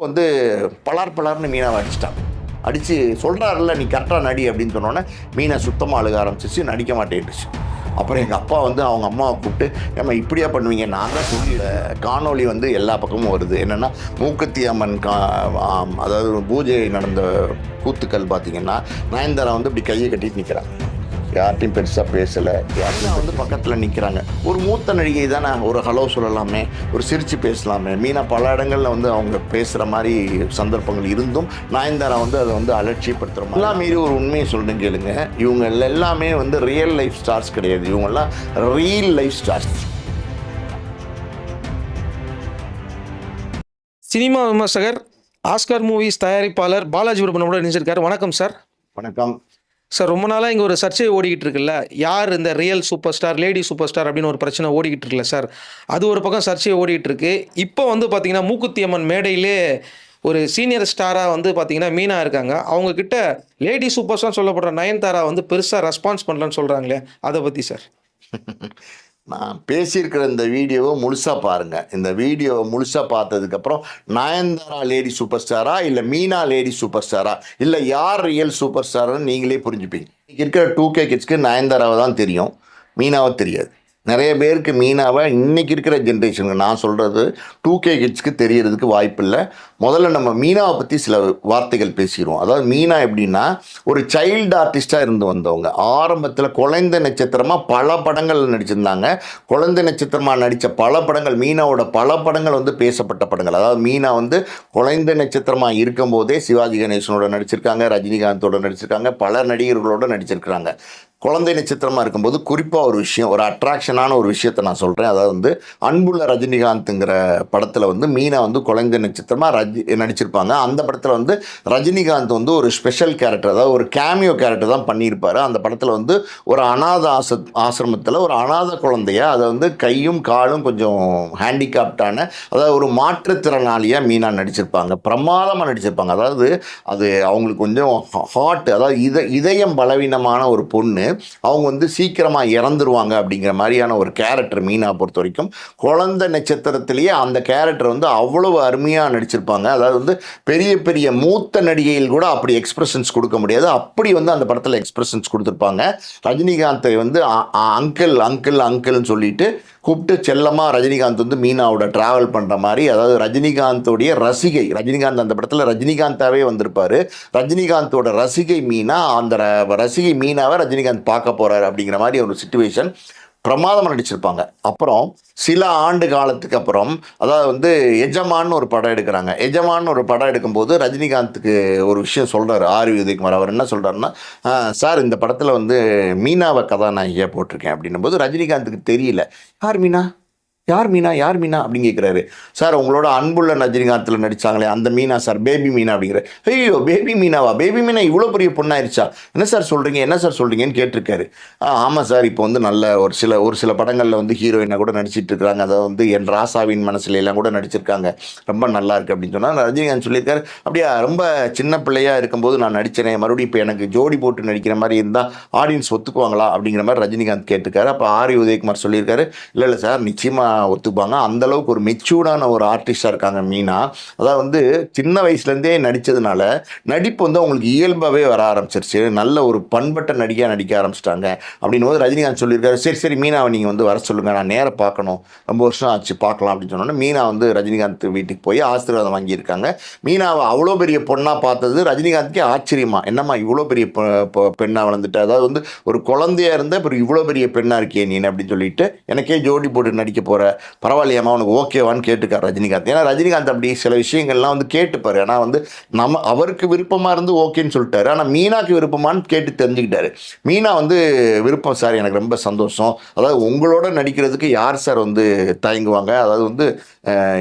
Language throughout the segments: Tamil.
வந்து பலார் பலார்னு மீனாவை அடிச்சிட்டான் அடித்து சொல்கிறாருல்ல நீ கரெக்டாக நடி அப்படின்னு சொன்னோன்னே மீனை சுத்தமாக அழுக ஆரம்பிச்சிச்சு நடிக்க மாட்டேன்ட்டுச்சு அப்புறம் எங்கள் அப்பா வந்து அவங்க அம்மாவை கூப்பிட்டு ஏமா இப்படியா பண்ணுவீங்க? நான் தான் சொல்லி காணொளி வந்து எல்லா பக்கமும் வருது. என்னென்னா மூக்குத்தி அம்மன் கா அதாவது பூஜை நடந்த கூத்துக்கள் பார்த்தீங்கன்னா நயன்தாரா வந்து இப்படி கையை கட்டிட்டு நிற்கிறாங்க யார்ட்டையும் பெருசாக பேசலை. யாரும் வந்து பக்கத்தில் நிற்கிறாங்க ஒரு மூத்த நடிகை தானே ஒரு ஹலோ சொல்லலாமே ஒரு சிரித்து பேசலாமே. மீனா பல இடங்களில் வந்து அவங்க பேசுகிற மாதிரி சந்தர்ப்பங்கள் இருந்தும் நயன்தாரா வந்து அதை வந்து அலட்சியப்படுத்துகிற மாதிரி எல்லாம் மீறி ஒரு உண்மையை சொல்லுங்க கேளுங்க. இவங்க எல்லாமே வந்து ரியல் லைஃப் ஸ்டார்ஸ் கிடையாது. இவங்கெல்லாம் ரியல் லைஃப் ஸ்டார்ஸ் சினிமா விமர்சகர் ஆஸ்கார் மூவிஸ் தயாரிப்பாளர் பாலாஜி விருப்பனோட நினைச்சிருக்காரு வணக்கம் சார் வணக்கம். சார் ரொம்ப நாளாக இங்கே ஒரு சர்ச்சை ஓடிக்கிட்டு இருக்குல்ல? யார் இந்த real super star lady super star அப்படின்னு ஒரு பிரச்சனை ஓடிக்கிட்டு இருக்குல்ல சார் அது ஒரு பக்கம் சர்ச்சை ஓடிக்கிட்டு இருக்கு. இப்போ வந்து பார்த்தீங்கன்னா மூக்குத்தி அம்மன் மேடையிலே ஒரு சீனியர் ஸ்டாராக வந்து பார்த்தீங்கன்னா மீனா இருக்காங்க. அவங்கக்கிட்ட லேடி சூப்பர் ஸ்டார் சொல்லப்படுற நயன்தாரா வந்து பெருசாக ரெஸ்பான்ஸ் பண்ணலன்னு சொல்கிறாங்களே அதை பற்றி சார் நான் பேசியிருக்கிற இந்த வீடியோவை முழுசாக பாருங்கள் இந்த வீடியோவை முழுசாக பார்த்ததுக்கப்புறம் நயன்தாரா லேடி சூப்பர் ஸ்டாரா இல்லை மீனா லேடி சூப்பர் ஸ்டாரா? இல்லை யார் ரியல் சூப்பர் ஸ்டார்னு நீங்களே புரிஞ்சுப்பீங்க. இன்றைக்கி இருக்கிற டூ கே கிட்ஸ்க்கு நயன்தாராவை தான் தெரியும். மீனாவை தெரியாது. நிறைய பேருக்கு மீனாவை இன்றைக்கி இருக்கிற ஜென்ரேஷனுக்கு நான் சொல்கிறது டூ கே கிட்ஸ்க்கு தெரியறதுக்கு வாய்ப்பு இல்லை முதல்ல நம்ம மீனாவை பற்றி சில வார்த்தைகள் பேசிடுவோம். அதாவது மீனா எப்படின்னா ஒரு சைல்டு ஆர்டிஸ்ட்டாக இருந்து வந்தவங்க. ஆரம்பத்தில் குழந்தை நட்சத்திரமாக பல படங்கள் நடிச்சிருந்தாங்க. குழந்தை நட்சத்திரமாக நடித்த பல படங்கள் மீனாவோட பல படங்கள் வந்து பேசப்பட்ட படங்கள். அதாவது மீனா வந்து குழந்தை நட்சத்திரமாக இருக்கும்போதே சிவாஜி கணேசனோட நடிச்சிருக்காங்க ரஜினிகாந்தோட நடிச்சிருக்காங்க பல நடிகர்களோட நடிச்சிருக்கிறாங்க. குழந்தை நட்சத்திரமாக இருக்கும்போது குறிப்பாக ஒரு விஷயம் ஒரு அட்ராக்ஷனான ஒரு விஷயத்தை நான் சொல்கிறேன் அதாவது வந்து அன்புள்ள ரஜினிகாந்த்ங்கிற படத்தில் வந்து மீனா வந்து குழந்தை நட்சத்திரமாக ரஜி நடிச்சிருப்பாங்க. அந்த படத்தில் வந்து ரஜினிகாந்த் வந்து ஒரு ஸ்பெஷல் கேரக்டர் அதாவது ஒரு கேமியோ கேரக்டர் தான் பண்ணியிருப்பார். அந்த படத்தில் வந்து ஒரு அனாத ஆச ஆசிரமத்தில் ஒரு அநாத குழந்தைய அதை வந்து கையும் காலும் கொஞ்சம் ஹேண்டிகாப்டான அதாவது ஒரு மாற்றுத்திறனாளியாக மீனா நடிச்சிருப்பாங்க. பிரமாதமாக நடிச்சிருப்பாங்க. அதாவது அது அவங்களுக்கு கொஞ்சம் ஹார்ட் அதாவது இத இதயம் பலவீனமான ஒரு பொண்ணு. அவங்க வந்து சீக்கிரமாக இறந்துருவாங்க அப்படிங்கிற மாதிரியான ஒரு கேரக்டர் மீனா பொறுத்த வரைக்கும் குழந்தை நட்சத்திரத்திலேயே அந்த கேரக்டர் வந்து அவ்வளவு அருமையாக நடிச்சிருப்பாங்க. அதாவது வந்து பெரிய பெரிய மூத்த நடிகையில் கூட அப்படி எக்ஸ்பிரஷன்ஸ் கொடுக்க முடியாது. அப்படி வந்து அந்த படத்தில் எக்ஸ்பிரஷன்ஸ் கொடுத்துருப்பாங்க. ரஜினிகாந்தை வந்து அங்கிள் அங்கிள் அங்கிள்னு சொல்லிட்டு கூப்பிட்டு செல்லமாக ரஜினிகாந்த் வந்து மீனாவோட ட்ராவல் பண்ணுற மாதிரி அதாவது ரஜினிகாந்தோடைய ரசிகை ரஜினிகாந்த் அந்த படத்தில் ரஜினிகாந்தாவே வந்திருப்பார். ரஜினிகாந்தோட ரசிகை மீனா அந்த ர- ரசிகை மீனாவை ரஜினிகாந்த் பார்க்க போகிறாரு அப்படிங்கிற மாதிரி ஒரு சுச்சுவேஷன் பிரமாதமாக நடிச்சிருப்பாங்க. அப்புறம் சில ஆண்டு காலத்துக்கு அப்புறம் அதாவது வந்து எஜமான்னு ஒரு படம் எடுக்கிறாங்க. எஜமான்னு ஒரு படம் எடுக்கும்போது ரஜினிகாந்துக்கு ஒரு விஷயம் சொல்கிறாரு ஆர் உதயகுமார். அவர் என்ன சொல்கிறாருன்னா சார் இந்த படத்தில் வந்து மீனாவை கதாநாயகியாக போட்டிருக்கேன். அப்படின்னும் போது ரஜினிகாந்துக்கு தெரியல. யார் மீனா? யார் மீனா? யார் மீனா? அப்படின்னு கேட்குறாரு சார் உங்களோட அன்புள்ள ரஜினிகாந்தில் நடிச்சாங்களே அந்த மீனா சார் பேபி மீனா அப்படிங்கிற ஐயோ பேபி மீனாவா? பேபி மீனா இவ்வளோ பெரிய பொண்ணாயிருச்சா? என்ன சார் சொல்கிறீங்க என்ன சார் சொல்கிறீங்கன்னு கேட்டிருக்காரு. ஆ ஆமாம் சார் இப்போ வந்து நல்ல ஒரு சில ஒரு சில படங்களில் வந்து ஹீரோயினாக கூட நடிச்சிட்டு இருக்காங்க. அதாவது வந்து என் ராசாவின் மனசுல எல்லாம் கூட நடிச்சிருக்காங்க. ரொம்ப நல்லா இருக்குது அப்படின்னு சொன்னால் ரஜினிகாந்த் சொல்லியிருக்காரு. அப்படியா ரொம்ப சின்ன பிள்ளையாக இருக்கும்போது நான் நடித்தேனே மறுபடியும் இப்போ எனக்கு ஜோடி போட்டு நடிக்கிற மாதிரி இருந்தால் ஆடியன்ஸ் ஒத்துக்குவாங்களா? அப்படிங்கிற மாதிரி ரஜினிகாந்த் கேட்டிருக்காரு. அப்போ ஆரி உதயகுமார் சொல்லியிருக்காரு. இல்லை இல்லை சார் நிச்சயமாக ஒத்துப்பாங்க. அந்த அளவுக்கு ஒரு மெச்சூர்டான ஒரு ஆர்டிஸ்டாக இருக்காங்க மீனா. அதாவது வந்து சின்ன வயசுலேருந்தே நடித்ததுனால நடிப்பு வந்து அவங்களுக்கு இயல்பாகவே வர ஆரம்பிச்சிருச்சு. நல்ல ஒரு பண்பட்ட நடிகையாக நடிக்க ஆரம்பிச்சிட்டாங்க. அப்படின்னும் போது ரஜினிகாந்த் சொல்லியிருக்காரு சரி சரி மீனாவை நீங்கள் வந்து வர சொல்லுங்கள் நான் நேராக பார்க்கணும். ரொம்ப வருஷம் ஆச்சு பார்க்கலாம். அப்படின்னு சொன்னோன்னே மீனா வந்து ரஜினிகாந்த் வீட்டுக்கு போய் ஆசீர்வாதம் வாங்கியிருக்காங்க. மீனாவை அவ்வளோ பெரிய பொண்ணாக பார்த்தது ரஜினிகாந்த்க்கே ஆச்சரியமா. என்னம்மா இவ்வளோ பெரிய பெண்ணாக வளர்ந்துட்டு? அதாவது வந்து ஒரு குழந்தையா இருந்தால் அப்புறம் இவ்வளோ பெரிய பெண்ணாக இருக்கே நீ? அப்படின்னு சொல்லிட்டு எனக்கே ஜோடி போட்டு நடிக்க போகிற பரவாயில்லையாம்மா உனக்கு ஓகேவான்னு கேட்டுக்கார் ரஜினிகாந்த். ஏன்னா ரஜினிகாந்த் அப்படி சில விஷயங்கள்லாம் வந்து கேட்டுப்பார். ஏன்னா வந்து நம்ம அவருக்கு விருப்பமாக இருந்து ஓகேன்னு சொல்லிட்டாரு. ஆனால் மீனாக்கு விருப்பமான்னு கேட்டு தெரிஞ்சுக்கிட்டாரு. மீனா வந்து விருப்பம் சார் எனக்கு ரொம்ப சந்தோஷம். அதாவது உங்களோட நடிக்கிறதுக்கு யார் சார் வந்து தயங்குவாங்க? அதாவது வந்து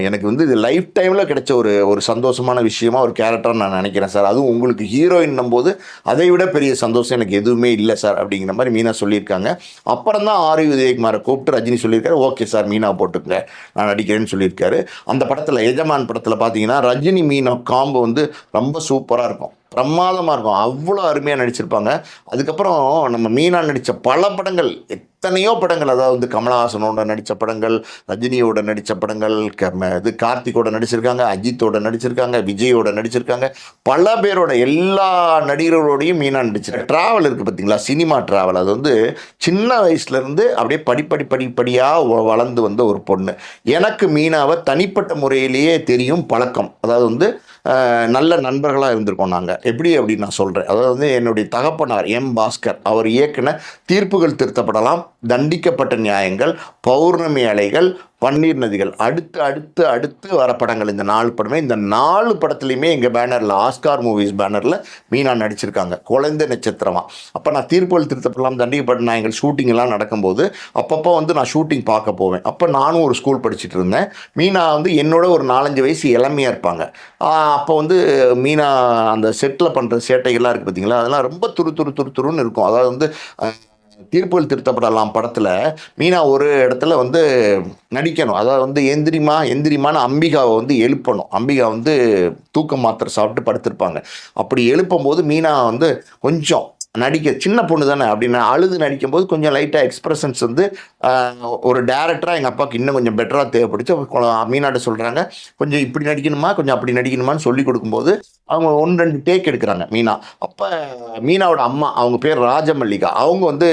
எனக்கு வந்து இது லைஃப் டைமில் கிடைச்ச ஒரு ஒரு சந்தோஷமான விஷயமா ஒரு கேரக்டர் நான் நினைக்கிறேன் சார். அதுவும் உங்களுக்கு ஹீரோயின்னும் போது அதை விட பெரிய சந்தோஷம் எனக்கு எதுவுமே இல்லை சார் அப்படிங்கிற மாதிரி மீனா சொல்லியிருக்காங்க. அப்புறம் தான் ஆர் உதயகுமாரை கூப்பிட்டு ரஜினி சொல்லியிருக்காரு ஓகே சார் மீனா போட்டுக்கங்க. நான் நடிக்கிறேன்னு சொல்லியிருக்காரு. அந்த படத்தில் எஜமான் படத்தில் பார்த்தீங்கன்னா ரஜினி மீனா காம்போ வந்து ரொம்ப சூப்பராக இருக்கும். பிரமாதமாக இருக்கும். அவ்வளோ அருமையாக நடிச்சிருப்பாங்க. அதுக்கப்புறம் நம்ம மீனா நடித்த பல படங்கள் எத்தனையோ படங்கள் அதாவது வந்து கமலஹாசனோட நடித்த படங்கள் ரஜினியோட நடித்த படங்கள் க- இது கார்த்திகோட நடிச்சிருக்காங்க அஜித்தோட நடிச்சிருக்காங்க விஜயோட நடிச்சிருக்காங்க. பல பேரோட எல்லா நடிகர்களோடையும் மீனா நடிச்சிருக்காங்க. ட்ராவல் இருக்குது பார்த்தீங்களா சினிமா ட்ராவல் அது வந்து சின்ன வயசுலேருந்து அப்படியே படிப்படி படிப்படியாக வளர்ந்து வந்த ஒரு பொண்ணு. எனக்கு மீனாவை தனிப்பட்ட முறையிலேயே தெரியும் பழக்கம். அதாவது வந்து நல்ல நண்பர்களாக இருந்திருக்கோம் நாங்கள் எப்படி அப்படின்னு நான் சொல்கிறேன் அதாவது வந்து என்னுடைய தகப்பனார் எம் பாஸ்கர் அவர் இயக்குன தீர்ப்புகள் திருத்தப்படலாம் தண்டிக்கப்பட்ட நியாயங்கள் பௌர்ணமி அலைகள் பன்னீர் நதிகள். அடுத்து அடுத்து அடுத்து வர படங்கள். இந்த நாலு படமே இந்த நாலு படத்துலையுமே எங்கள் பேனரில் ஆஸ்கார் மூவிஸ் பேனரில் மீனா நடிச்சிருக்காங்க. குழந்தை நட்சத்திரமா. அப்போ நான் தீர்ப்புகள் திருத்தப்படலாம் தண்டிக்கப்பட்ட நான் எங்கள் ஷூட்டிங்லாம் நடக்கும்போது அப்பப்போ வந்து நான் ஷூட்டிங் பார்க்க போவேன். அப்போ நானும் ஒரு ஸ்கூல் படிச்சுட்டு இருந்தேன். மீனா வந்து என்னோட ஒரு நாலஞ்சு வயசு இளமையாக இருப்பாங்க. அப்போ வந்து மீனா அந்த செட்டில் பண்ணுற சேட்டைகள்லாம் இருக்குது பார்த்தீங்களா அதெல்லாம் ரொம்ப துரு துரு துரு துருன்னு இருக்கும். அதாவது வந்து தீர்ப்புகள் திருத்தப்படலாம் படத்தில் மீனா ஒரு இடத்துல வந்து நடிக்கணும். அதாவது வந்து எந்திரிமா எந்திரிமான்னு அம்பிகாவை வந்து எழுப்பணும். அம்பிகா வந்து தூக்க மாத்திரை சாப்பிட்டு படுத்திருப்பாங்க. அப்படி எழுப்பும் போது மீனா வந்து கொஞ்சம் நடிக்க சின்ன பொண்ணு தானே அப்படின்னு அழுது நடிக்கும்போது கொஞ்சம் லைட்டாக எக்ஸ்பிரஷன்ஸ் வந்து ஒரு டேரக்டராக எங்கள் அப்பாவுக்கு இன்னும் கொஞ்சம் பெட்டராக தேவைப்படுச்சு. கொ- மீனாட்ட சொல்கிறாங்க கொஞ்சம் இப்படி நடிக்கணுமா? கொஞ்சம் அப்படி நடிக்கணுமான்னு சொல்லி கொடுக்கும்போது அவங்க ஒன்று ரெண்டு டேக் எடுக்கிறாங்க மீனா. அப்போ மீனாவோட அம்மா அவங்க பேர் ராஜமல்லிகா அவங்க வந்து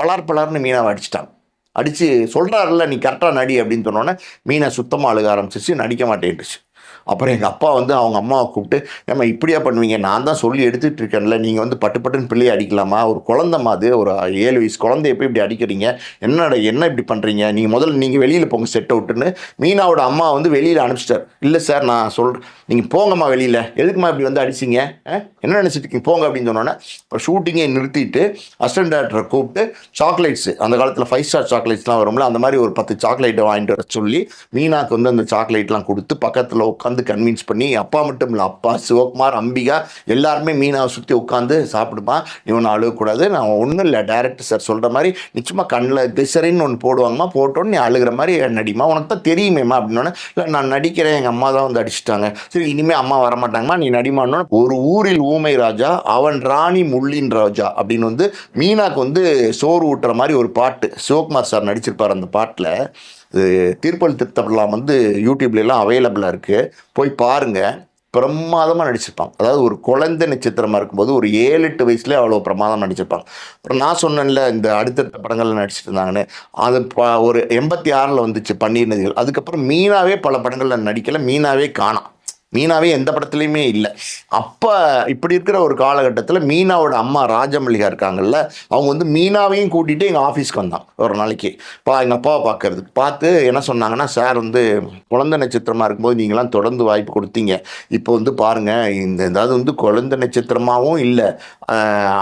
பலார் பலார்னு மீனாவை அடிச்சிட்டாங்க. அடித்து சொல்கிறாருல்ல நீ கரெக்டாக நடி அப்படின்னு சொன்னோன்னே மீனை சுத்தமாக அழுக ஆரம்பிச்சிச்சு நடிக்க மாட்டேன்ட்டுச்சு அப்புறம் எங்கள் அப்பா வந்து அவங்க அம்மாவை கூப்பிட்டு ஏம்மா இப்படியா பண்ணுவீங்க? நான் தான் சொல்லி எடுத்துகிட்டு இருக்கேன்ல. நீங்கள் வந்து பட்டு பட்டுன்னு பிள்ளையை அடிக்கலாமா? ஒரு குழந்தைமா அது. ஒரு ஏழு வயசு குழந்தைய போய் இப்படி அடிக்கிறீங்க. என்னடா என்ன இப்படி பண்ணுறீங்க நீங்கள் முதல்ல நீங்கள் வெளியில் போங்க செட் அவுட்டுன்னு மீனாவோட அம்மா வந்து வெளியில் அனுப்பிச்சிட்டார். இல்லை சார் நான் சொல்கிறேன் நீங்கள் போங்கம்மா வெளியில். எதுக்குமா இப்படி வந்து அடிச்சிங்க? ஆ? என்ன நினச்சிட்டு இருக்கீங்க? போங்க அப்படின்னு சொன்னோன்னே இப்போ ஷூட்டிங்கை நிறுத்திட்டு அசிஸ்டன்ட் டேரக்டரை கூப்பிட்டு சாக்லேட்ஸு அந்த காலத்தில் ஃபைவ் ஸ்டார் சாக்லேட்ஸ்லாம் வரும்ல அந்த மாதிரி ஒரு பத்து சாக்லேட்டை வாங்கிட்டு வர சொல்லி மீனாக்கு வந்து அந்த சாக்லேட்லாம் கொடுத்து பக்கத்தில் உட்காந்து கன்வின்ஸ் பண்ணி அப்பா மட்டும் இல்லை அப்பா சிவகுமார் அம்பிகா எல்லாருமே மீனாவை சுற்றி உட்காந்து சாப்பிடுமா? இவன் அழுகக்கூடாது. நான் ஒன்றும் இல்லை டேரக்டர் சார் சொல்கிற மாதிரி நிச்சயமாக கண்ணில் திசரின்னு ஒன்று போடுவாங்கம்மா போட்டோன்னு நீ அழுகிற மாதிரி நடிமா உனக்கு தான் தெரியுமேம்மா அப்படின்னோடனே இல்லை நான் நடிக்கிறேன் எங்கள் அம்மா தான் வந்து அடிச்சிட்டாங்க. சரி இனிமேல் அம்மா வரமாட்டாங்கம்மா நீ நடிமான்னு ஒரு ஊரில் ஊமை ராஜா அவன் ராணி முள்ளின் ராஜா அப்படின்னு வந்து மீனாக்கு வந்து சோறு ஊட்டுற மாதிரி ஒரு பாட்டு சிவகுமார் சார் நடிச்சிருப்பார் அந்த பாட்டில். தீர்ப்பல் திருத்தப்படலாம் வந்து யூடியூப்லலாம் அவைலபிளாக இருக்குது போய் பாருங்கள் பிரமாதமாக நடிச்சிருப்பாங்க. அதாவது ஒரு குழந்தை நட்சத்திரமாக இருக்கும்போது ஒரு ஏழு எட்டு வயசுலேயே அவ்வளோ பிரமாதமாக நடிச்சிருப்பாங்க. அப்புறம் நான் சொன்னேன்ல இந்த அடுத்தடுத்த படங்கள்ல நடிச்சிட்டு இருந்தாங்கன்னு. அது ப- ஒரு எண்பத்தி ஆறில் வந்துச்சு பன்னீர் நதிகள் அதுக்கப்புறம் மீனாவே பல படங்களில் நடிக்கலை. மீனாவே காணாம் மீனாவே எந்த படத்துலையுமே இல்லை. அப்போ இப்படி இருக்கிற ஒரு காலகட்டத்தில் மீனாவோட அம்மா ராஜமல்லிகா இருக்காங்கல்ல அவங்க வந்து மீனாவையும் கூட்டிகிட்டு எங்கள் ஆஃபீஸ்க்கு வந்தான் ஒரு நாளைக்கு. பா எங்கள் அப்பாவை பார்க்கறதுக்கு பார்த்து என்ன சொன்னாங்கன்னா சார் வந்து குழந்தை நட்சத்திரமாக இருக்கும்போது நீங்களாம் தொடர்ந்து வாய்ப்பு கொடுத்தீங்க. இப்போ வந்து பாருங்கள் இந்த அதாவது வந்து குழந்தை நட்சத்திரமாகவும் இல்லை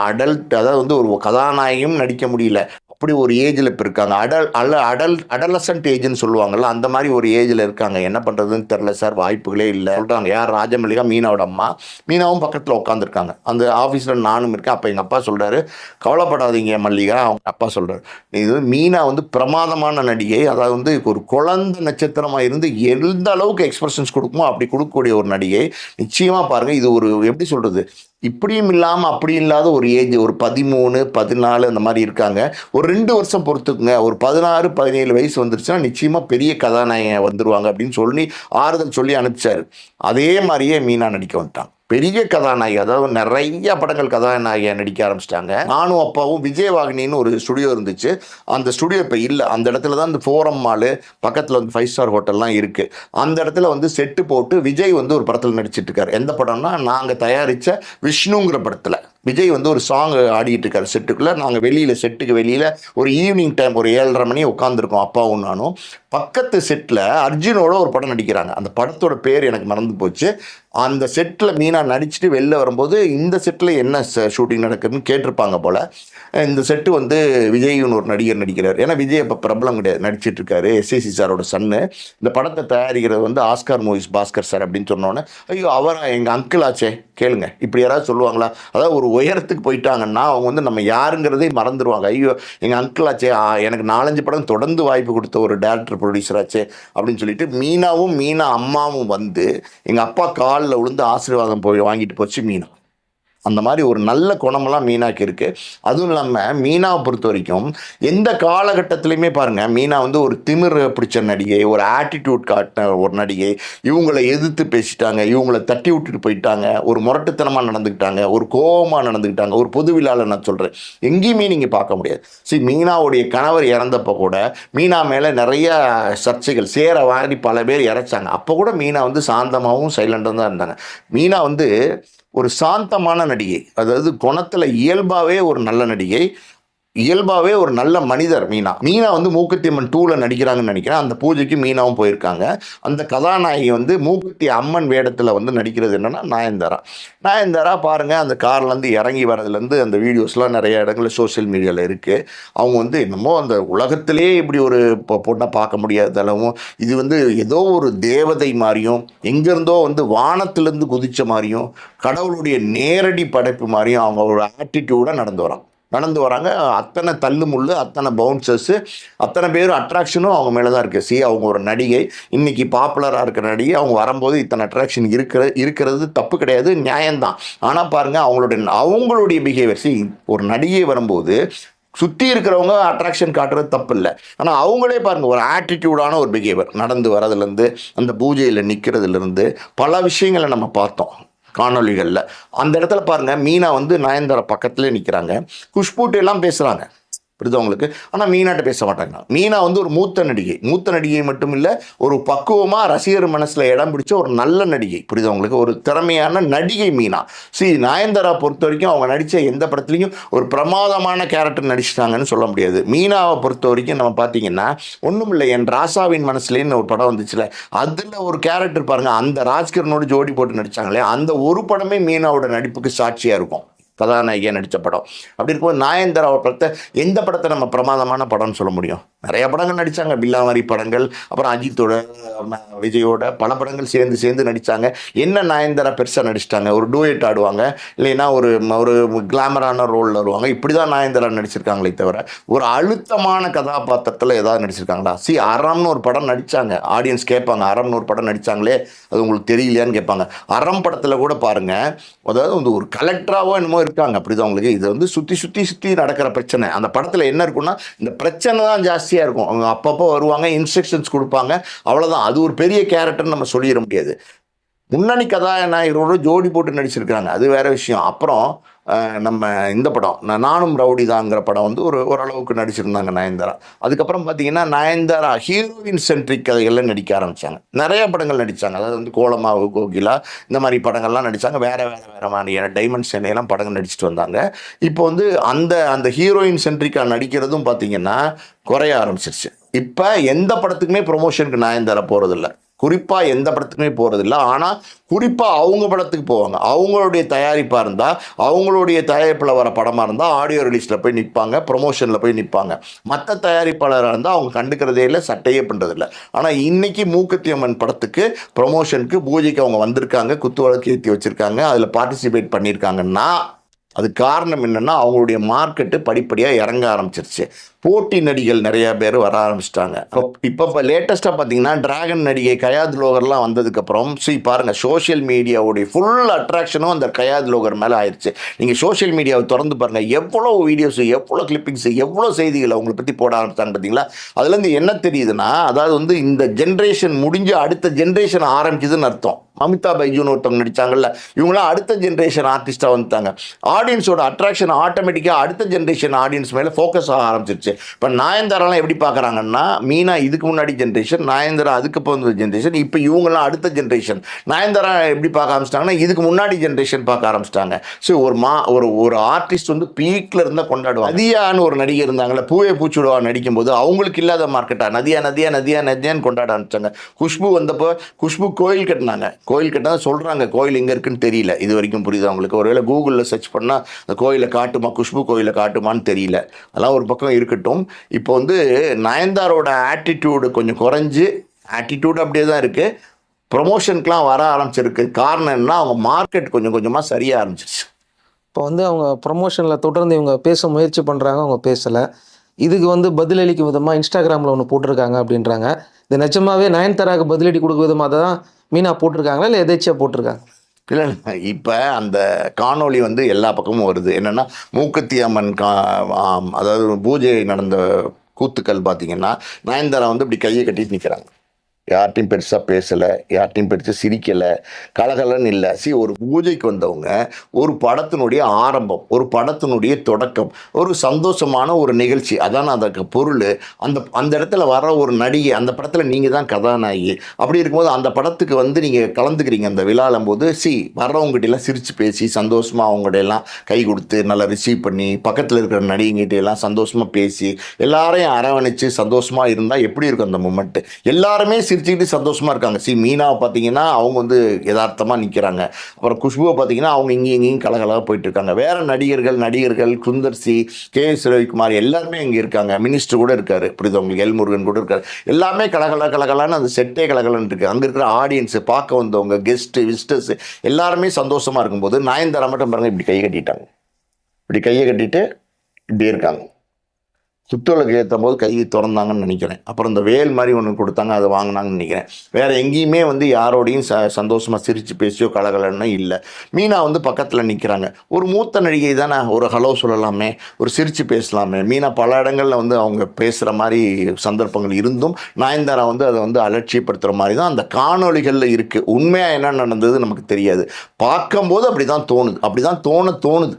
அடல்ட் அதாவது வந்து ஒரு கதாநாயகியும் நடிக்க முடியல. அப்படி ஒரு ஏஜில் இப்போ இருக்காங்க. அடல் அல அடல் அடலசன்ட் ஏஜ்னு சொல்லுவாங்கள்ல அந்த மாதிரி ஒரு ஏஜில் இருக்காங்க. என்ன பண்ணுறதுன்னு தெரில சார் வாய்ப்புகளே இல்லை. சொல்கிறாங்க யார்? ராஜமல்லிகா மீனாவோட அம்மா. மீனாவும் பக்கத்தில் உட்காந்துருக்காங்க அந்த ஆஃபீஸில் நானும் இருக்கேன். அப்போ எங்கள் அப்பா சொல்கிறாரு கவலைப்படாதீங்க மல்லிகா. அவங்க அப்பா சொல்கிறாரு இது மீனா வந்து பிரமாதமான நடிகை. அதாவது வந்து ஒரு குழந்தை நட்சத்திரமாக இருந்து எந்த அளவுக்கு எக்ஸ்பிரஷன்ஸ் கொடுக்குமோ அப்படி கொடுக்கக்கூடிய ஒரு நடிகை. நிச்சயமாக பாருங்கள் இது ஒரு எப்படி சொல்கிறது இப்படியும் இல்லாமல் அப்படி இல்லாத ஒரு ஏஜ் ஒரு பதிமூணு பதினாலு அந்த மாதிரி இருக்காங்க. ஒரு ரெண்டு வருஷம் பொறுத்துக்குங்க. ஒரு பதினாறு பதினேழு வயசு வந்துருச்சுன்னா நிச்சயமாக பெரிய கதாநாயகன் வந்துருவாங்க அப்படின்னு சொல்லி ஆறுதல் சொல்லி அனுப்பிச்சார். அதே மாதிரியே மீனா நடிக்க வந்துட்டாங்க. பெரிய கதாநாயகி அதாவது நிறைய படங்கள் கதாநாயகியா நடிக்க ஆரம்பிச்சிட்டாங்க. நானும் அப்பாவும் விஜயவாகினின்னு ஒரு ஸ்டுடியோ இருந்துச்சு. அந்த ஸ்டுடியோ இப்போ இல்லை. அந்த இடத்துல தான் இந்த ஃபோரம் மாலு பக்கத்தில் வந்து ஃபைவ் ஸ்டார் ஹோட்டல்லாம் இருக்குது அந்த இடத்துல வந்து செட்டு போட்டு விஜய் வந்து ஒரு படத்தில் நடிச்சிட்டு இருக்காரு. எந்த படம்னா நாங்கள் தயாரித்த விஷ்ணுங்கிற படத்தில். விஜய் வந்து ஒரு சாங் ஆடிட்டு இருக்காரு செட்டுக்குள்ளே நாங்கள் வெளியில் செட்டுக்கு வெளியில் ஒரு ஈவினிங் டைம் ஒரு ஏழரை மணி உட்காந்துருக்கோம் அப்பாவும் நானும். பக்கத்து செட்டில் அர்ஜுனோட ஒரு படம் நடிக்கிறாங்க. அந்த படத்தோட பேர் எனக்கு மறந்து போச்சு. அந்த செட்டில் மீனா நடிச்சுட்டு வெளில வரும்போது இந்த செட்டில் என்ன ஷூட்டிங் நடக்குதுன்னு கேட்டிருப்பாங்க போல். இந்த செட்டு வந்து விஜய்னு ஒரு நடிகர் நடிக்கிறார். ஏன்னா விஜய் இப்போ பிரபலம் கிடையாது. நடிச்சிட்டு இருக்காரு எஸ்ஏசி சாரோட சன்னு இந்த படத்தை தயாரிக்கிறது வந்து ஆஸ்கார் மூவிஸ் பாஸ்கர் சார் அப்படின்னு சொன்னோன்னே ஐயோ அவர் எங்கள் அங்கிள் ஆச்சே? கேளுங்க. இப்படி யாராவது சொல்லுவாங்களா? அதாவது ஒரு உயரத்துக்கு போயிட்டாங்கன்னா அவங்க வந்து நம்ம யாருங்கிறதே மறந்துடுவாங்க ஐயோ எங்கள் அங்கிள் ஆச்சே? எனக்கு நாலஞ்சு படம் தொடர்ந்து வாய்ப்பு கொடுத்த ஒரு டேரக்டர் ப்ரொடியூசர் ஆச்சே? அப்படின்னு சொல்லிட்டு மீனாவும் மீனா அம்மாவும் வந்து எங்கள் அப்பா காலில் விழுந்து ஆசீர்வாதம் போய் வாங்கிட்டு போச்சு மீனா. அந்த மாதிரி ஒரு நல்ல குணமெல்லாம் மீனாக்கு இருக்குது அதுவும் இல்லாமல் மீனாவை பொறுத்த வரைக்கும் எந்த காலகட்டத்திலையுமே பாருங்கள் மீனா வந்து ஒரு திமிர் பிடிச்ச நடிகை ஒரு ஆட்டிடியூட் காட்டின ஒரு நடிகை. இவங்களை எதிர்த்து பேசிட்டாங்க இவங்களை தட்டி விட்டுட்டு போயிட்டாங்க ஒரு முரட்டுத்தனமாக நடந்துக்கிட்டாங்க ஒரு கோபமாக நடந்துக்கிட்டாங்க ஒரு பொது விழாவில் நான் சொல்கிறேன் எங்கேயுமே நீங்கள் பார்க்க முடியாது. சரி மீனாவுடைய கணவர் இறந்தப்போ கூட மீனா மேலே நிறைய சர்ச்சைகள் சேர வாரி பல பேர் இறைச்சாங்க. அப்போ கூட மீனா வந்து சாந்தமாகவும் சைலண்டாக தான் இருந்தாங்க. மீனா வந்து ஒரு சாந்தமான நடிகை. அதாவது குணத்தில் இயல்பாகவே ஒரு நல்ல நடிகை. இயல்பாகவே ஒரு நல்ல மனிதர் மீனா. மீனா வந்து மூக்குத்தி அம்மன் டூவில் நடிக்கிறாங்கன்னு நினைக்கிறேன். அந்த பூஜைக்கு மீனாவும் போயிருக்காங்க. அந்த கதாநாயகி வந்து மூக்குத்தி அம்மன் வேடத்தில் வந்து நடிக்கிறது என்னன்னா நயன்தாரா. நயன்தாரா பாருங்கள் அந்த கார்லேருந்து இறங்கி வரதுலேருந்து அந்த வீடியோஸ்லாம் நிறைய இடங்களில் சோஷியல் மீடியாவில் இருக்குது அவங்க வந்து என்னமோ அந்த உலகத்திலே இப்படி ஒரு பொண்ணை பார்க்க முடியாத அளவும் இது வந்து ஏதோ ஒரு தேவதை மாதிரியும் எங்கேருந்தோ வந்து வானத்திலேருந்து குதிச்ச மாதிரியும் கடவுளுடைய நேரடி படைப்பு மாதிரியும் அவங்களோட ஆட்டிடியூடாக நடந்து வராங்க. நடந்து வராங்க. அத்தனை தள்ளு முள்ளு அத்தனை பவுன்சர்ஸு அத்தனை பேர் அட்ராக்ஷனும் அவங்க மேலே தான் இருக்குது சி அவங்க ஒரு நடிகை. இன்றைக்கி பாப்புலராக இருக்கிற நடிகை. அவங்க வரும்போது இத்தனை அட்ராக்ஷன் இருக்கிற இருக்கிறது தப்பு கிடையாது நியாயம்தான். ஆனால் பாருங்கள் அவங்களுடைய அவங்களுடைய பிஹேவியர் சி ஒரு நடிகை வரும்போது சுற்றி இருக்கிறவங்க அட்ராக்ஷன் காட்டுறது தப்பு இல்லை ஆனால் அவங்களே பாருங்கள் ஒரு ஆட்டிடியூடான ஒரு பிஹேவியர் நடந்து வரதுலேருந்து அந்த பூஜையில் நிற்கிறதுலேருந்து பல விஷயங்களை நம்ம பார்த்தோம். காணொளிகளில். அந்த இடத்துல பாருங்கள் மீனா வந்து நயன்தாரா பக்கத்துலேயே நிற்கிறாங்க குஷ்பூட்டு எல்லாம் பேசுகிறாங்க புரியுது உங்களுக்கு? ஆனால் மீனாட்ட பேச மாட்டாங்க. மீனா வந்து ஒரு மூத்த நடிகை. மூத்த நடிகை மட்டும் இல்லை ஒரு பக்குவமாக ரசிகர் மனசில் இடம் பிடிச்ச ஒரு நல்ல நடிகை. புரியுது உங்களுக்கு? ஒரு திறமையான நடிகை மீனா. சி நயன்தாரா பொறுத்த வரைக்கும் அவங்க நடித்த எந்த படத்துலையும் ஒரு பிரமாதமான கேரக்டர் நடிச்சிட்டாங்கன்னு சொல்ல முடியாது. மீனாவை பொறுத்த வரைக்கும் நம்ம பார்த்தீங்கன்னா ஒன்றும் இல்லை என் ராசாவின் மனசுலேன்னு ஒரு படம் வந்துச்சுல அதில் ஒரு கேரக்டர் பாருங்கள் அந்த ராஜ்கிரனோடு ஜோடி போட்டு நடித்தாங்களே அந்த ஒரு படமே மீனாவோட நடிப்புக்கு சாட்சியாக இருக்கும். கதாநாயகியாக நடித்த படம். அப்படி இருக்கும்போது நாயந்தராவை படத்தை எந்த படத்தை நம்ம பிரமாதமான படம்னு சொல்ல முடியும்? நிறைய படங்கள் நடித்தாங்க பில்லாமாரி படங்கள் அப்புறம் அஜித்தோட விஜயோட பல படங்கள் சேர்ந்து சேர்ந்து நடித்தாங்க என்ன நாயந்தரா பெருசாக நடிச்சிட்டாங்க? ஒரு டூயட் ஆடுவாங்க இல்லைன்னா ஒரு ஒரு கிளாமரான ரோலில் வருவாங்க. இப்படி தான் நாயந்தரா நடிச்சிருக்காங்களே தவிர ஒரு அழுத்தமான கதாபாத்திரத்தில் ஏதாவது நடிச்சிருக்காங்களா? சி அறம்னு ஒரு படம் நடித்தாங்க ஆடியன்ஸ் கேட்பாங்க அறம்னு ஒரு படம் நடித்தாங்களே அது உங்களுக்கு தெரியலையான்னு கேட்பாங்க. அறம் படத்தில் கூட பாருங்கள் அதாவது வந்து ஒரு கலெக்டராகவோ என்னமோ இருக்காங்க. அப்படி தான் உங்களுக்கு இது வந்து சுற்றி சுற்றி சுற்றி நடக்கிற பிரச்சனை. அந்த படத்தில் என்ன இருக்குன்னா இந்த பிரச்சனை தான் ஜாஸ்தி ஈஸியாக இருக்கும். அவங்க அப்பப்போ வருவாங்க இன்ஸ்ட்ரக்ஷன்ஸ் கொடுப்பாங்க. அவ்வளோதான் அது ஒரு பெரிய கேரக்டர்னு நம்ம சொல்லிட முடியாது. முன்னணி கதாநாயகரோட ஜோடி போட்டு நடிச்சிருக்கிறாங்க. அது வேற விஷயம். அப்புறம் நம்ம இந்த படம் நானும் ரவுடி தாங்கிற படம் வந்து ஒரு ஓரளவுக்கு நடிச்சிருந்தாங்க நயன்தாரா. அதுக்கப்புறம் பார்த்தீங்கன்னா நயன்தாரா ஹீரோயின் சென்ட்ரிக் கதைகளில் நடிக்க ஆரம்பித்தாங்க நிறைய படங்கள் நடித்தாங்க அதாவது வந்து கோலமாவு கோகிலா இந்த மாதிரி படங்கள்லாம் நடித்தாங்க வேறு வேறு வேறு மாதிரியான டைமண்ட் எல்லாம் படங்கள் நடிச்சிட்டு வந்தாங்க. இப்போ வந்து அந்த அந்த ஹீரோயின் சென்ட்ரிக்காக நடிக்கிறதும் பார்த்தீங்கன்னா குறைய ஆரம்பிச்சிருச்சு. இப்போ எந்த படத்துக்குமே ப்ரொமோஷனுக்கு நயன்தாரா போகிறதில்ல குறிப்பாக எந்த படத்துக்குமே போகிறதில்ல ஆனால் குறிப்பாக அவங்க படத்துக்கு போவாங்க. அவங்களுடைய தயாரிப்பாக இருந்தால் அவங்களுடைய தயாரிப்பில் வர படமாக இருந்தால் ஆடியோ ரிலீஸில் போய் நிற்பாங்க ப்ரொமோஷனில் போய் நிற்பாங்க மற்ற தயாரிப்பாளராக இருந்தால் அவங்க கண்டுக்கிறதே இல்லை சட்டையே பண்ணுறதில்ல ஆனால் இன்றைக்கி மூக்குத்தி அம்மன் படத்துக்கு ப்ரொமோஷனுக்கு பூஜைக்கு அவங்க வந்திருக்காங்க குத்து வழக்கு ஏற்றி வச்சுருக்காங்க அதில் பார்ட்டிசிபேட் பண்ணியிருக்காங்கன்னா அது காரணம் என்னென்னா அவங்களுடைய மார்க்கெட்டு படிப்படியாக இறங்க ஆரம்பிச்சிருச்சு. போட்டி நடிகள் நிறைய பேர் வர ஆரம்பிச்சிட்டாங்க. இப்போ இப்போ லேட்டஸ்ட்டாக பார்த்தீங்கன்னா டிராகன் நடிகை கயாத் லோகர்லாம் வந்ததுக்கப்புறம் see பாருங்கள் சோஷியல் மீடியாவுடைய ஃபுல் அட்ராக்ஷனும் அந்த கயாத் லோகர் மேலே ஆயிடுச்சு நீங்கள் சோஷியல் மீடியாவை திறந்து பாருங்கள் எவ்வளோ வீடியோஸ் எவ்வளோ கிளிப்பிங்ஸ் எவ்வளோ செய்திகள் அவங்களை பற்றி போட ஆரம்பிச்சாங்க பார்த்தீங்களா அதுலேருந்து என்ன தெரியுதுன்னா அதாவது வந்து இந்த ஜென்ரேஷன் முடிஞ்சு அடுத்த ஜென்ரேஷன் ஆரம்பிக்குதுன்னு அர்த்தம். அமிதா பைஜூன் ஒருத்தவங்க நடித்தாங்கல்ல இவங்களாம் அடுத்த ஜென்ரேஷன் ஆர்டிஸ்டாக வந்துட்டாங்க. ஆடியன்ஸோட அட்ராக்ஷன் ஆட்டோமேட்டிக்காக அடுத்த ஜென்ரேஷன் ஆடியன்ஸ் மேலே ஃபோக்கஸ் ஆக ஆரம்பிச்சிருச்சு. இப்போ நாயந்தராலாம் எப்படி பார்க்குறாங்கன்னா மீனா இதுக்கு முன்னாடி ஜென்ரேஷன் நாயந்தரா அதுக்கு இப்போ ஜென்ரேஷன் இப்போ இவங்கெல்லாம் அடுத்த ஜென்ரேஷன் நாயந்தரா எப்படி பார்க்க ஆரம்பிச்சிட்டாங்கன்னா இதுக்கு முன்னாடி ஜென்ரேஷன் பார்க்க ஆரம்பிச்சிட்டாங்க. ஸோ ஒரு மா ஒரு ஒரு ஆர்டிஸ்ட் வந்து பீக்கில் இருந்தால் கொண்டாடுவாங்க. நதியான்னு ஒரு நடிகை இருந்தாங்கல்ல பூவே பூச்சுடுவா நடிக்கும்போது அவங்களுக்கு இல்லாத மார்க்கெட்டாக நதியா நதியா நதியா நதியான்னு கொண்டாட ஆரம்பிச்சாங்க. குஷ்பு வந்தப்போ குஷ்பு கோயில் கட்டினாங்க. கோயில் தான் சொல்கிறாங்க கோயில் எங்கே இருக்குன்னு தெரியல. இது வரைக்கும் புரியுது அவங்களுக்கு ஒருவேளை கூகுளில் சர்ச் பண்ணால் அந்த கோயிலை காட்டுமா குஷ்பு கோயிலை காட்டுமான்னு தெரியல. அதெல்லாம் ஒரு பக்கம் இருக்கட்டும். இப்போ வந்து நயன்தாரோட ஆட்டிடியூடு கொஞ்சம் குறைஞ்சி ஆட்டிடியூடு அப்படியே தான் இருக்குது ப்ரொமோஷனுக்கெலாம் வர ஆரம்பிச்சிருக்கு. காரணம் என்ன அவங்க மார்க்கெட் கொஞ்சம் கொஞ்சமாக சரியாக ஆரம்பிச்சிருச்சு. இப்போ வந்து அவங்க ப்ரொமோஷனில் தொடர்ந்து இவங்க பேச முயற்சி பண்ணுறாங்க அவங்க பேசலை. இதுக்கு வந்து பதிலளிக்கும் விதமாக இன்ஸ்டாகிராமில் ஒன்று போட்டிருக்காங்க அப்படின்றாங்க. இது நிஜமாவே நயன்தாராவுக்கு பதிலடி கொடுக்க விதமாக தான் மீனா போட்டிருக்காங்களா இல்லை எதேச்சியாக போட்டிருக்காங்க? இல்லை இப்போ அந்த காணொளி வந்து எல்லா பக்கமும் வருது. என்னென்னா மூக்குத்தி அம்மன் கா அதாவது பூஜை நடந்த கூத்துக்கள் பார்த்தீங்கன்னா நயன்தாரா வந்து இப்படி கையை கட்டிட்டு நிற்கிறாங்க யார்ட்டையும் பெருசாக பேசலை யார்ட்டையும் பெருசாக சிரிக்கலை கலகலன்னு இல்லை. சி ஒரு பூஜைக்கு வந்தவங்க ஒரு படத்தினுடைய ஆரம்பம் ஒரு படத்தினுடைய தொடக்கம் ஒரு சந்தோஷமான ஒரு நிகழ்ச்சி. அதான் அதற்கு பொருள். அந்த அந்த இடத்துல வர ஒரு நடிகை அந்த படத்தில் நீங்கள் தான் கதாநாயகி. அப்படி இருக்கும்போது அந்த படத்துக்கு வந்து நீங்கள் கலந்துக்கிறீங்க அந்த விழாலும் போது சி வர்றவங்ககிட்டலாம் சிரித்து பேசி சந்தோஷமாக அவங்ககிட்டலாம் கை கொடுத்து நல்லா ரிசீவ் பண்ணி பக்கத்தில் இருக்கிற நடிகைங்கிட்ட எல்லாம் சந்தோஷமாக பேசி எல்லாரையும் அரவணைச்சு சந்தோஷமாக இருந்தால் எப்படி இருக்கும் அந்த மூமெண்ட்டு எல்லாருமே சிரிச்சுக்கிட்டு சந்தோஷமாக இருக்காங்க. சி மீனாவை பார்த்தீங்கன்னா அவங்க வந்து யதார்த்தமாக நிற்கிறாங்க அப்புறம் குஷ்புவை பார்த்தீங்கன்னா அவங்க இங்கேயும் இங்கேயும் கலகலாக போயிட்டு இருக்காங்க. நடிகர்கள் நடிகர்கள் Sundar C K S Ravikumar எல்லாருமே இங்கே இருக்காங்க. மினிஸ்டர் கூட இருக்கார். புரியுது உங்களுக்கு? எல் முருகன் கூட இருக்கார். எல்லாமே கலகலா கலகலான்னு அந்த செட்டே கலகலன்னு இருக்குது அங்கே இருக்கிற ஆடியன்ஸு பார்க்க வந்தவங்க கெஸ்ட்டு விசிட்டர்ஸ் எல்லாருமே சந்தோஷமாக இருக்கும்போது நயன்தாரா மட்டும் பாருங்கள் இப்படி கை கட்டிட்டாங்க. இப்படி கையை கட்டிட்டு இப்படி இருக்காங்க. சுற்றுவலுக்கு ஏற்றும் போது கை திறந்தாங்கன்னு நினைக்கிறேன். அப்புறம் இந்த வேல் மாதிரி ஒன்று கொடுத்தாங்க அதை வாங்கினாங்கன்னு நினைக்கிறேன். வேறு எங்கேயுமே வந்து யாரோடையும் ச சந்தோஷமாக சிரித்து பேசியோ கலகலன்னு இல்லை. மீனா வந்து பக்கத்தில் நிற்கிறாங்க ஒரு மூத்த நடிகை தானே ஒரு ஹலோ சொல்லலாமே ஒரு சிரித்து பேசலாமே. மீனா பல இடங்களில் வந்து அவங்க பேசுகிற மாதிரி சந்தர்ப்பங்கள் இருந்தும் நயன்தாரா வந்து அதை வந்து அலட்சியப்படுத்துகிற மாதிரி தான் அந்த காணொளிகளில் இருக்குது உண்மையாக என்ன நடந்தது நமக்கு தெரியாது. பார்க்கும்போது அப்படி தான் தோணுது. அப்படி தான் தோண தோணுது.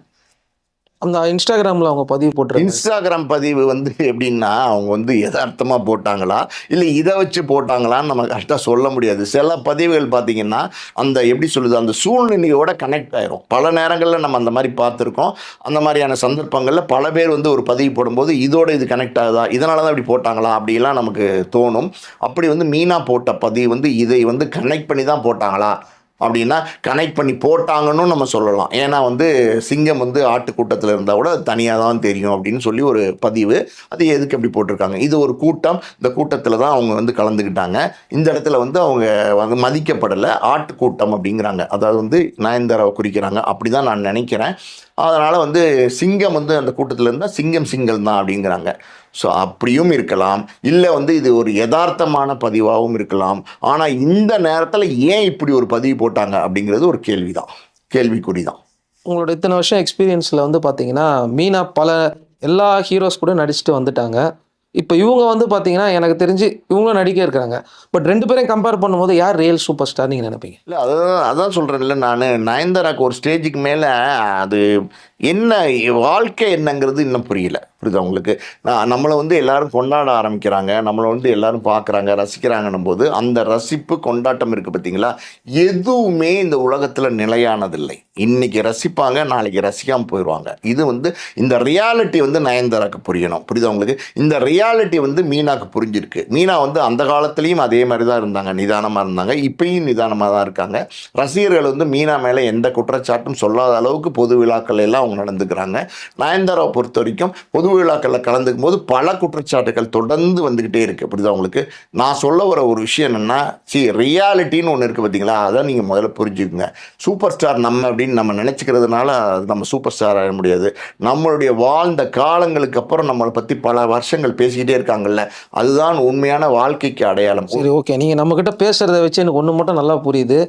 அந்த இன்ஸ்டாகிராமில் அவங்க பதிவு போட்டு இன்ஸ்டாகிராம் பதிவு வந்து எப்படின்னா அவங்க வந்து யதார்த்தமாக போட்டாங்களா? இல்லை இதை வச்சு போட்டாங்களான்னு நம்ம கரெக்டாக சொல்ல முடியாது. சில பதிவுகள் பார்த்தீங்கன்னா அந்த எப்படி சொல்லுது அந்த சூழ்நிலையோட கனெக்ட் ஆயிரும். பல நேரங்களில் நம்ம அந்த மாதிரி பார்த்துருக்கோம். அந்த மாதிரியான சந்தர்ப்பங்களில் பல பேர் வந்து ஒரு பதிவு போடும்போது இதோட இது கனெக்ட் ஆகுதா? இதனால தான் இப்படி போட்டாங்களா? அப்படிலாம் நமக்கு தோணும். அப்படி வந்து மீனா போட்ட பதிவு வந்து இதை வந்து கனெக்ட் பண்ணி தான் போட்டாங்களா? அப்படின்னா கனெக்ட் பண்ணி போட்டாங்கன்னு நம்ம சொல்லலாம். ஏன்னா வந்து சிங்கம் வந்து ஆட்டுக்கூட்டத்தில் இருந்தால் கூட தனியாக தான் தெரியும் அப்படின்னு சொல்லி ஒரு பதிவு. அது எதுக்கு அப்படி போட்டிருக்காங்க? இது ஒரு கூட்டம். இந்த கூட்டத்தில் தான் அவங்க வந்து கலந்துக்கிட்டாங்க இந்த இடத்துல வந்து அவங்க வந்து மதிக்கப்படலை. ஆட்டுக்கூட்டம் அப்படிங்கிறாங்க. அதாவது வந்து நயன்தாராவை குறிக்கிறாங்க. அப்படி தான் நான் நினைக்கிறேன். அதனால் வந்து சிங்கம் வந்து அந்த கூட்டத்தில் இருந்தால் சிங்கம் சிங்கம் தான் அப்படிங்கிறாங்க. ஸோ அப்படியும் இருக்கலாம். இல்லை வந்து இது ஒரு யதார்த்தமான பதிவாகவும் இருக்கலாம். ஆனால் இந்த நேரத்தில் ஏன் இப்படி ஒரு பதிவு போட்டாங்க அப்படிங்கிறது ஒரு கேள்வி தான் கேள்விக்குறி தான் உங்களோட இத்தனை வருஷம் எக்ஸ்பீரியன்ஸில் வந்து பார்த்தீங்கன்னா மீனா பல எல்லா ஹீரோஸ் கூட நடிச்சுட்டு வந்துட்டாங்க. இப்போ இவங்க வந்து பார்த்தீங்கன்னா எனக்கு தெரிஞ்சு இவங்களும் நடிக்க இருக்கிறாங்க பட் ரெண்டு பேரையும் கம்பேர் பண்ணும்போது யார் ரியல் சூப்பர் ஸ்டார் நீங்கள் நினைப்பீங்க? இல்லை அதான் அதான் சொல்கிறேன்ல நான். நயன்தாராக்கு ஒரு ஸ்டேஜுக்கு மேலே அது என்ன வாழ்க்கை என்னங்கிறது இன்னும் புரியல. புரியுது அவங்களுக்கு நான் நம்மளை வந்து எல்லாரும் கொண்டாட ஆரம்பிக்கிறாங்க. நம்மளை வந்து எல்லாரும் பார்க்குறாங்க ரசிக்கிறாங்கன்னும் போது அந்த ரசிப்பு கொண்டாட்டம் இருக்குது பார்த்தீங்களா எதுவுமே இந்த உலகத்தில் நிலையானதில்லை. இன்றைக்கி ரசிப்பாங்க நாளைக்கு ரசிக்காமல் போயிடுவாங்க இது வந்து இந்த ரியாலிட்டி வந்து நயன்தாராக்கு புரியணும். புரியுது அவங்களுக்கு இந்த ரியாலிட்டி வந்து மீனாக்கு புரிஞ்சிருக்கு. மீனா வந்து அந்த காலத்துலேயும் அதே மாதிரி தான் இருந்தாங்க. நிதானமாக இருந்தாங்க. இப்பயும் நிதானமாக தான் இருக்காங்க. ரசிகர்கள் வந்து மீனா மேலே எந்த குற்றச்சாட்டும் சொல்லாத அளவுக்கு பொது விழாக்கள் எல்லாம் அவங்க நடந்துக்கிறாங்க. நயன்தாராவை பொறுத்த வரைக்கும் பொது விழாக்களில் கலந்துக்கும் போது பல குற்றச்சாட்டுகள் தொடர்ந்து வந்துக்கிட்டே இருக்குது புரியுதா உங்களுக்கு? நான் சொல்ல வர ஒரு விஷயம் என்னென்னா சி ரியாலிட்டின்னு ஒன்று இருக்குது பார்த்தீங்களா அதான் நீங்கள் முதல்ல புரிஞ்சுக்குங்க. சூப்பர் ஸ்டார் நம்ம அப்படின்னு நம்ம நினச்சிக்கிறதுனால அது நம்ம சூப்பர் ஸ்டார் ஆக முடியாது. நம்மளுடைய வாழ்ந்த காலங்களுக்கு அப்புறம் நம்மளை பற்றி பல வருஷங்கள் பேசிக்கிட்டே இருக்காங்கல்ல. அதுதான் உண்மையான வாழ்க்கைக்கு அடையாளம். சரி ஓகே. நீங்கள் நம்மக்கிட்ட பேசுகிறத வச்சு எனக்கு ஒன்று மட்டும் நல்லா புரியுது.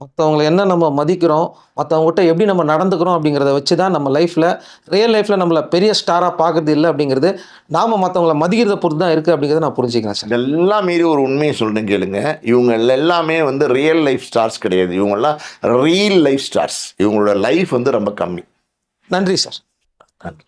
மற்றவங்களை என்ன நம்ம மதிக்கிறோம் மற்றவங்ககிட்ட எப்படி நம்ம நடந்துக்கிறோம் அப்படிங்கிறத வச்சு தான் நம்ம லைஃப்பில் ரியல் லைஃப்பில் நம்மளை பெரிய ஸ்டாராக பார்க்கறது இல்லை அப்படிங்கிறது நாம் மற்றவங்கள மதிக்கிறத பொறுத்து தான் இருக்குது அப்படிங்கிறத நான் புரிஞ்சுக்கிறேன் சார். இதெல்லாம் மீறி ஒரு உண்மையை சொல்கிறேன் கேளுங்க. இவங்க எல்லாமே வந்து ரியல் லைஃப் ஸ்டார்ஸ் கிடையாது. இவங்கெல்லாம் ரியல் லைஃப் ஸ்டார்ஸ் இவங்களோட லைஃப் வந்து ரொம்ப கம்மி. நன்றி சார். நன்றி.